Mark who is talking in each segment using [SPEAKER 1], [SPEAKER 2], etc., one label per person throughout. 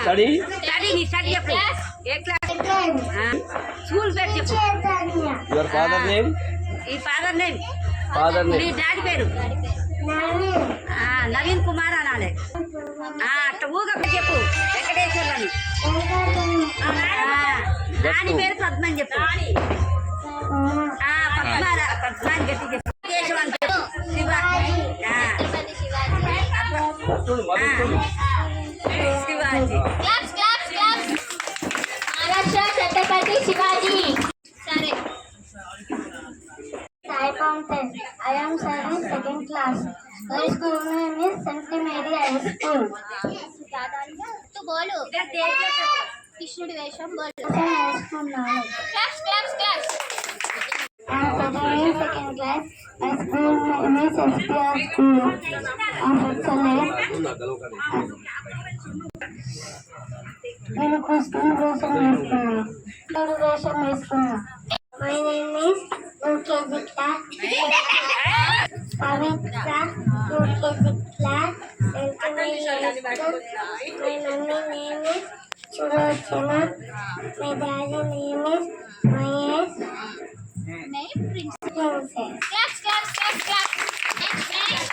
[SPEAKER 1] Study
[SPEAKER 2] study study చెప్పు ఏ class school పేరు చెప్పు.
[SPEAKER 1] యువర్ ఫాదర్ నేమ్
[SPEAKER 2] ఈ father
[SPEAKER 1] name
[SPEAKER 2] father
[SPEAKER 1] name
[SPEAKER 2] daddy పేరు? ఆ, నవీన్ కుమార్ అనాలి. ఆ, అట్ట ఊగ చెప్పు. వెంకటేశ్వర్ అని ఆ, రాణి పేరు పద్మ అని చెప్పు. ఆ, పద్మ రా- పద్మ అని గట్టి చెప్పు.
[SPEAKER 3] ఛత్రపతి శివాజీ సరే Sai Fountain. I am studying second class. My school name is St. Mary High School. तू बोलो కృష్ణుడి వేషం బోలు నేర్చుకున్నాను claps claps claps I am studying in second class. My school name is SPR School of Excellence. నేను Christian వేషం వేసుకున్నాను నేను వేషం వేసుకున్నా my name is UKG class Pavitra UKG class my mummy name is Sulochana my daddy name is Mahesh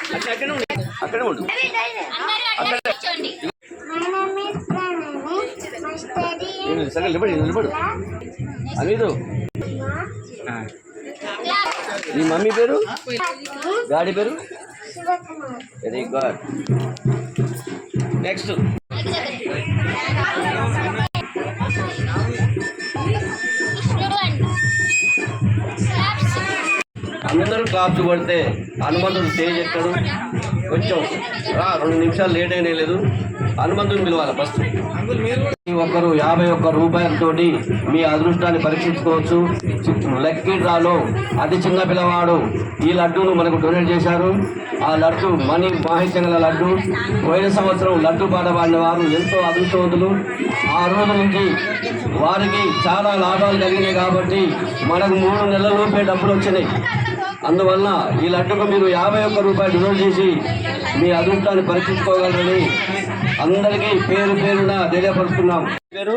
[SPEAKER 1] అక్కడ అక్కడే ఉండు అక్కడే ఉండు
[SPEAKER 3] అందరూ అట్లా కూర్చోండి my name is Pranavi my study
[SPEAKER 1] నేను సరే నిలబడి నిలబడు. అమీదు నీ మమ్మీ పేరు? గాడి పేరు? Very good. నెక్స్ట్. అందరూ క్లాప్స్ కొడితే హనుమంతుడు స్టేజ్ ఎక్కడు? కొంచెం. రా రెండు నిమిషాలు లేట్ అయినా లేదు. హనుమంతుని పిలవాలి ఫస్ట్. ఒక్కరు యాభై ఒక్క రూపాయలతో మీ అదృష్టాన్ని పరీక్షించుకోవచ్చు. లక్కీ డ్రాలో అతి చిన్న పిల్లవాడు ఈ లడ్డూను మనకు డొనేట్ చేశారు. ఆ లడ్డు మనీ మాహిత్యంగల లడ్డు. పోయిన సంవత్సరం లడ్డు పాట పాడిన వారు ఎంతో అదృష్టవంతులు. ఆ రోజు నుంచి వారికి చాలా లాభాలు కలిగినాయి కాబట్టి మనకు మూడు నెలల లోపే డబ్బులు వచ్చినాయి. అందువల్ల ఈ లడ్డుకు మీరు యాభై ఒక్క రూపాయలు డొనేట్ చేసి మీ అదృష్టాన్ని పరీక్షించుకోగలరని అందరికీ పేరు పేరున తెలియపరుస్తున్నాం. పేరు?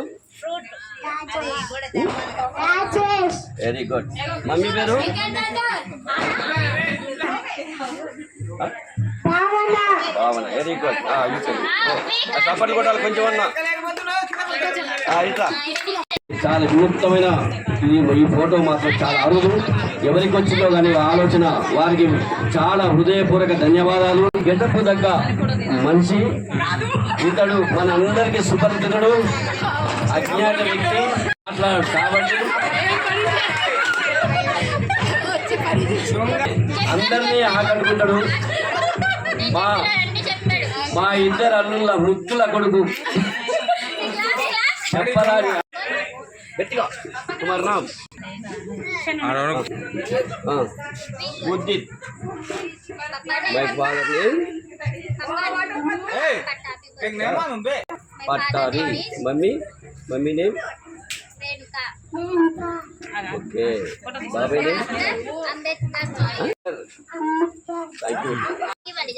[SPEAKER 1] వెరీ గుడ్ మమ్మీ పేరు? భావన వెరీ గుడ్ చప్పటి కొట్టాలి కొంచెం అన్నా. ఇట్లా చాలా విముక్తమైన ఈ ఈ ఫోటో మాత్రం చాలా అరుదు. ఎవరికి వచ్చిందో కానీ ఆలోచన వారికి చాలా హృదయపూర్వక ధన్యవాదాలు. గెటప్పు దగ్గ మనిషి ఇతడు మన అందరికీ సుపరిచితుడు అజ్ఞాత వ్యక్తి. మాట్లాడు కాబట్టి అందరినీ ఆకట్టుకుంటాడు. మా మా ఇద్దరు అల్లుల ముద్దుల కొడుకు. చెప్పరాని గట్టిగా Kumar Ram Udit my father name పట్టారి mummy mummy name
[SPEAKER 3] Renuka
[SPEAKER 1] okay బాబాయ్ నేమ్
[SPEAKER 3] అంబేద్కర్
[SPEAKER 1] థ్యాంక్ యూ
[SPEAKER 3] ఇవ్వండి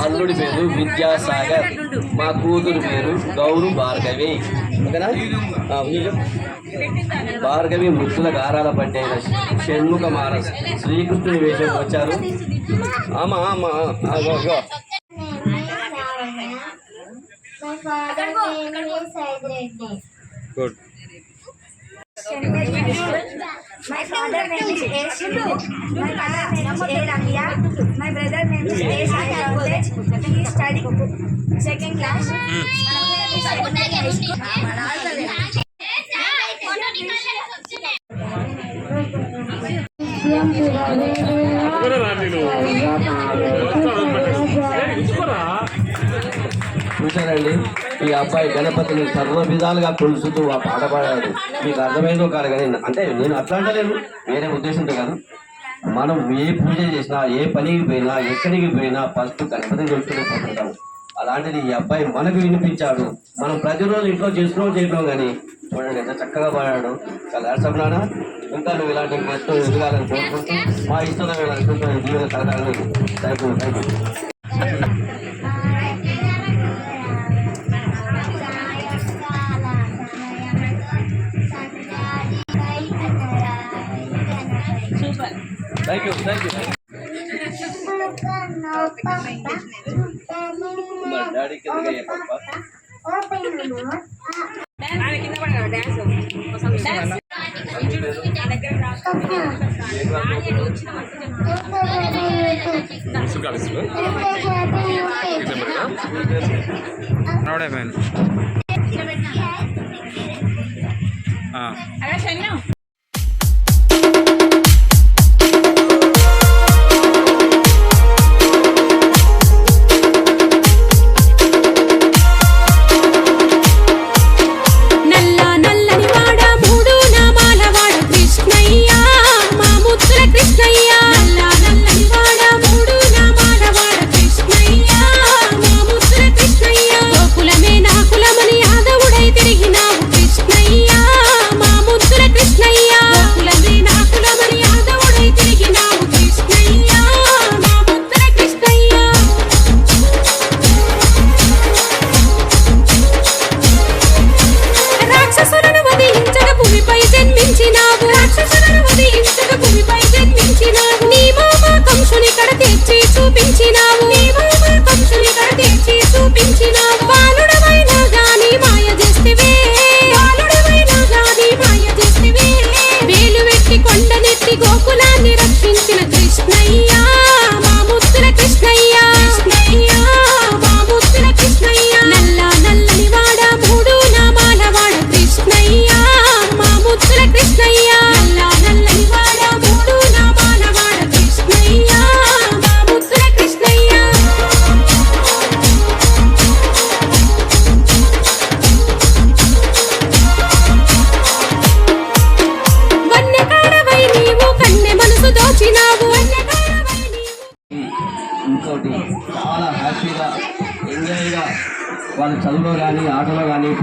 [SPEAKER 1] అల్లుడి పేరు విద్యాసాగర్. మా కూతురు పేరు గౌరు భార్గవి. ఓకేనా. భార్గవి ముద్దుల గారాల పట్టైన షణ్ముఖ మానస్. శ్రీకృష్ణుని వేషం వచ్చారు. ఆమా ఆమా. Good.
[SPEAKER 3] My father name is
[SPEAKER 2] A. Shindu. My mother name is A. Ramya. My brother name is A. Sai College. He study second class.
[SPEAKER 1] చూసారండి ఈ అబ్బాయి గణపతిని సర్వ విధాలుగా కొలుసుతూ ఆ పాట పాడాడు. మీకు అర్థమైందో కాదు కానీ అంటే నేను అట్లా అంటలేను వేరే ఉద్దేశంతో కాదు. మనం ఏ పూజ చేసినా ఏ పనికి పోయినా ఎక్కడికి పోయినా ఫస్ట్ గణపతిని కొలుసుకునే పోతుంటాం. అలాంటిది ఈ అబ్బాయి మనకు వినిపించాడు. మనం ప్రతిరోజు ఇంట్లో చేస్తున్నాం చేయడం కానీ చూడండి ఎంత చక్కగా పాడాడు. చాలా ఇంకా నువ్వు ఇలాంటి గెస్ట్ ఎదగాలని కోరుకుంటూ మా ఇష్టం అనుకుంటున్న జీవన కలగాలని thank you thank you thank you thank you మా డాడీ కింద చెప్పప్ప
[SPEAKER 4] నోడే మ్యాన్
[SPEAKER 5] నల్ల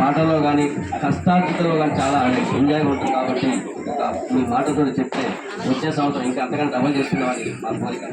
[SPEAKER 1] ఆటలో కానీ పాటలో కానీ కష్టార్జితలో కానీ చాలా ఎంజాయ్ ఉంటుంది కాబట్టి ఒక మీ మాటతో చెప్తే వచ్చే సంవత్సరం ఇంకా అంతకంటే డబల్ చేసుకునేవాడిని మా కోరిక.